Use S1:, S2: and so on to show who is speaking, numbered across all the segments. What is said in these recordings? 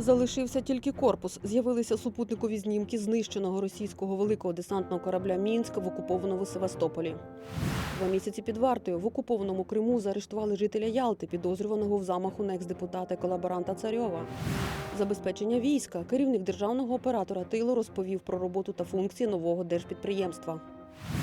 S1: Залишився тільки корпус. З'явилися супутникові знімки знищеного російського великого десантного корабля Мінськ в окупованому Севастополі. Два місяці під вартою в окупованому Криму заарештували жителя Ялти, підозрюваного в замаху на екс-депутата колаборанта Царьова. Забезпечення війська керівник державного оператора тилу розповів про роботу та функції нового держпідприємства.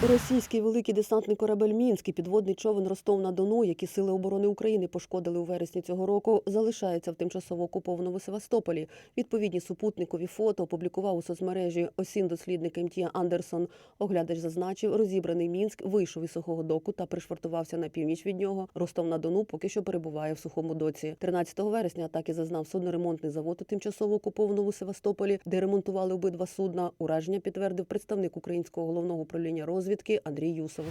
S1: Російський великий десантний корабель Мінськ і підводний човен Ростов на Дону, які сили оборони України пошкодили у вересні цього року, залишаються в тимчасово окупованому Севастополі. Відповідні супутникові фото опублікував у соцмережі осін дослідник МТ Андерсон. Оглядач зазначив, розібраний Мінськ вийшов із сухого доку та пришвартувався на північ від нього. Ростов на Дону поки що перебуває в сухому доці. 13 вересня атаки зазнав судноремонтний завод у тимчасово окупованому Севастополі, де ремонтували обидва судна. Ураження підтвердив представник українського головного управління розвідки Андрій Юсов.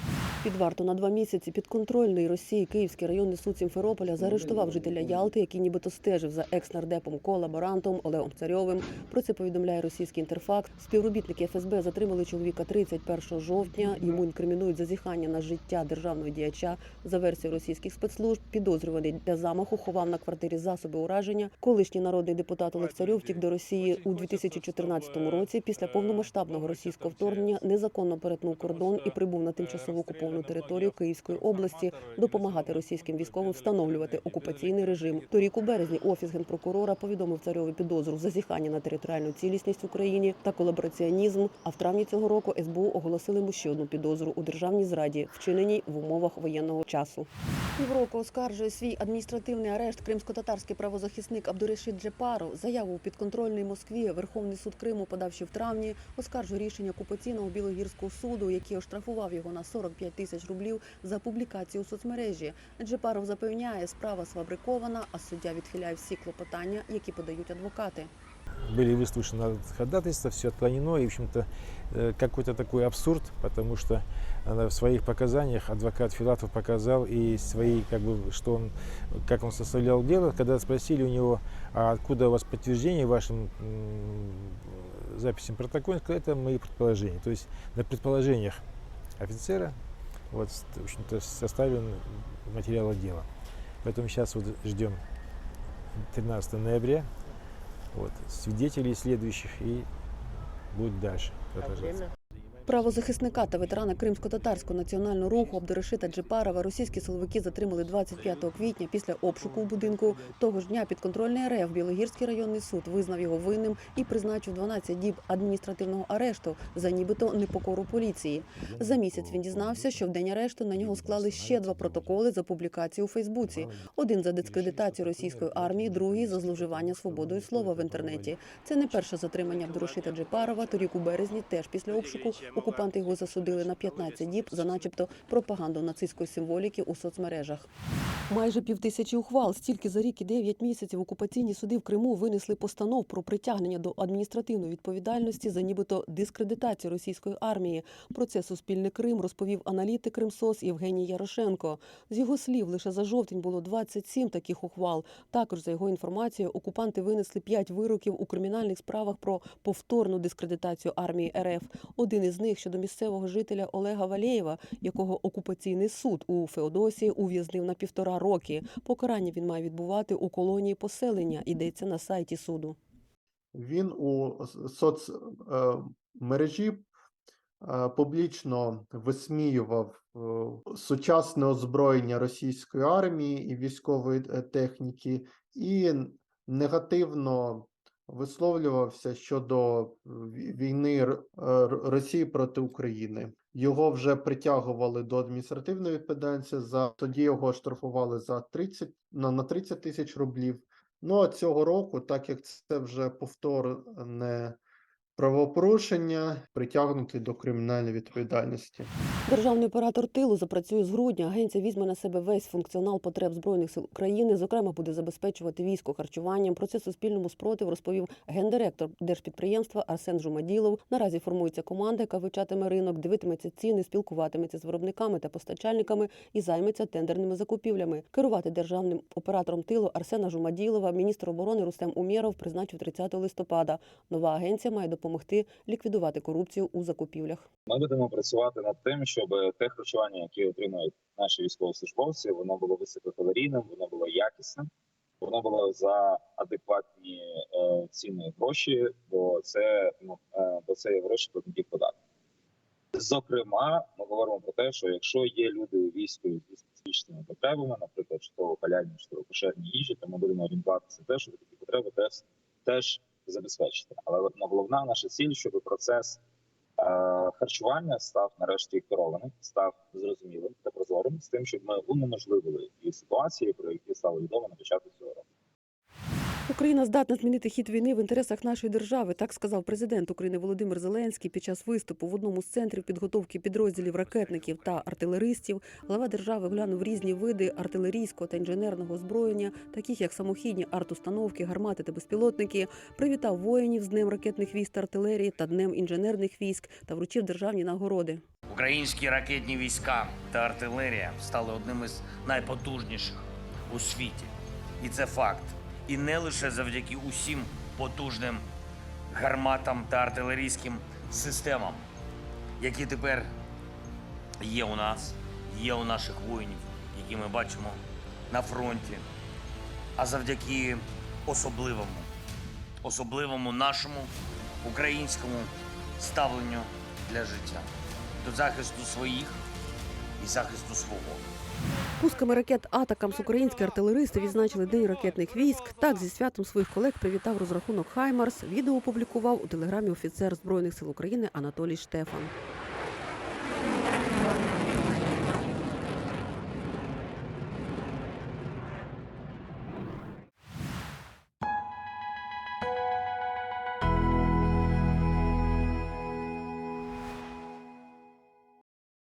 S1: Під варту на два місяці підконтрольний Росії Київський районний суд Сімферополя заарештував жителя Ялти, який нібито стежив за екс-нардепом колаборантом Олегом Царьовим. Про це повідомляє російський інтерфакт. Співробітники ФСБ затримали чоловіка 31 жовтня. Йому інкримінують зазіхання на життя державного діяча. За версією російських спецслужб, підозрюваний для замаху ховав на квартирі засоби ураження. Колишній народний депутат Олег Царьов втік до Росії у 2014 році. Після повномасштабного російського вторгнення незаконно перетнув кордон і прибув на тимчасово окуповану територію Київської області допомагати російським військовим встановлювати окупаційний режим. Торік у березні офіс генпрокурора повідомив царьові підозру зазіхання на територіальну цілісність в Україні та колабораціонізм. А в травні цього року СБУ оголосили йому ще одну підозру у державній зраді, вчиненій в умовах воєнного часу. Півроку оскаржує свій адміністративний арешт кримсько-татарський правозахисник Абдурешид Джепаров. Заяву у підконтрольній Москві Верховний суд Криму подав ще в травні. Оскаржує рішення окупаційного білогірського суду, який оштрафував його на 45 тисяч рублів за публікацію у соцмережі. Джепаров запевняє, справа сфабрикована, а суддя відхиляє всі клопотання, які подають адвокати.
S2: Были выслушаны ходатайства, все отклонено, и, в общем-то, э, какой-то такой абсурд, потому что в своих показаниях адвокат Филатов показал и свои, как бы, что он, как он составлял дело, когда спросили у него, а откуда у вас подтверждение вашим записям протокола, это мои предположения. То есть на предположениях офицера вот, в общем-то, составлен материал дела. Поэтому сейчас вот ждем 13 ноября вот, свидетелей следующих и будет дальше продолжаться.
S1: Правозахисника та ветерана кримсько-татарського національного руху Абдурешита Джепарова російські силовики затримали 25 квітня після обшуку в будинку. Того ж дня підконтрольний РФ Білогірський районний суд визнав його винним і призначив 12 діб адміністративного арешту за нібито непокору поліції. За місяць він дізнався, що в день арешту на нього склали ще два протоколи за публікацію у Фейсбуці: один за дискредитацію російської армії, другий за зловживання свободою слова в інтернеті. Це не перше затримання Абдурашита Джепарова. Торік у березні, теж після обшуку, окупанти його засудили на 15 діб за, начебто, пропаганду нацистської символіки у соцмережах. Майже півтисячі ухвал, стільки за рік і 9 місяців окупаційні суди в Криму винесли постанов про притягнення до адміністративної відповідальності за нібито дискредитацію російської армії. Про це Суспільне Крим розповів аналітик Кримсос Євгеній Ярошенко. З його слів, лише за жовтень було 27 таких ухвал. Також за його інформацією, окупанти винесли 5 вироків у кримінальних справах про повторну дискредитацію армії РФ. Один із них щодо місцевого жителя Олега Валєєва, якого окупаційний суд у Феодосії ув'язнив на півтора роки. Покарання він має відбувати у колонії поселення. Йдеться на сайті суду.
S3: Він у соцмережі публічно висміював е, сучасне озброєння російської армії і військової е, техніки, і негативно висловлювався щодо війни Р- Р- Росії проти України. Його вже притягували до адміністративної відповідальності за тоді його штрафували за 30 на, на 30 тисяч рублів. Ну а цього року, так як це вже повторне правопорушення, притягнутий до кримінальної відповідальності.
S1: Державний оператор тилу запрацює з грудня. Агенція візьме на себе весь функціонал потреб збройних сил України. Зокрема, буде забезпечувати військо харчуванням. Про це суспільному спротив розповів гендиректор держпідприємства Арсен Жумаділов. Наразі формується команда, яка вивчатиме ринок, дивитиметься ціни, спілкуватиметься з виробниками та постачальниками і займеться тендерними закупівлями. Керувати державним оператором тилу Арсена Жумаділова міністр оборони Рустем Умєров призначив 30 листопада. Нова агенція має допомогти ліквідувати корупцію у закупівлях.
S4: Ми будемо працювати над тим, щоб те харчування, яке отримують наші військовослужбовці, воно було висококалорійним, воно було якісним. воно було за адекватні е, ціни гроші, бо це ну е, бо це є гроші платників податків. Зокрема, ми говоримо про те, що якщо є люди у війську зі специфічними потребами, наприклад, чи то каляльні, чи то кошерні їжі, то ми будемо орієнтуватися те, щоб такі потреби теж, теж забезпечити. Але ну, головна наша ціль, щоб процес е, харчування став нарешті керованим, став зрозумілим та прозорим з тим, щоб ми унеможливили ті ситуації, про які стало відомо на початку цього року.
S1: Україна здатна змінити хід війни в інтересах нашої держави. Так сказав президент України Володимир Зеленський під час виступу в одному з центрів підготовки підрозділів ракетників та артилеристів. Глава держави глянув різні види артилерійського та інженерного озброєння, таких як самохідні артустановки, гармати та безпілотники. Привітав воїнів з днем ракетних військ та артилерії та днем інженерних військ та вручив державні нагороди.
S5: Українські ракетні війська та артилерія стали одним із найпотужніших у світі. І це факт. І не лише завдяки усім потужним гарматам та артилерійським системам, які тепер є у нас, є у наших воїнів, які ми бачимо на фронті, а завдяки особливому, особливому нашому українському ставленню для життя до захисту своїх і захисту свого.
S1: Пусками ракет Атакамс українські артилеристи відзначили День ракетних військ. Так зі святом своїх колег привітав розрахунок Хаймарс. Відео опублікував у телеграмі офіцер збройних сил України Анатолій Штефан.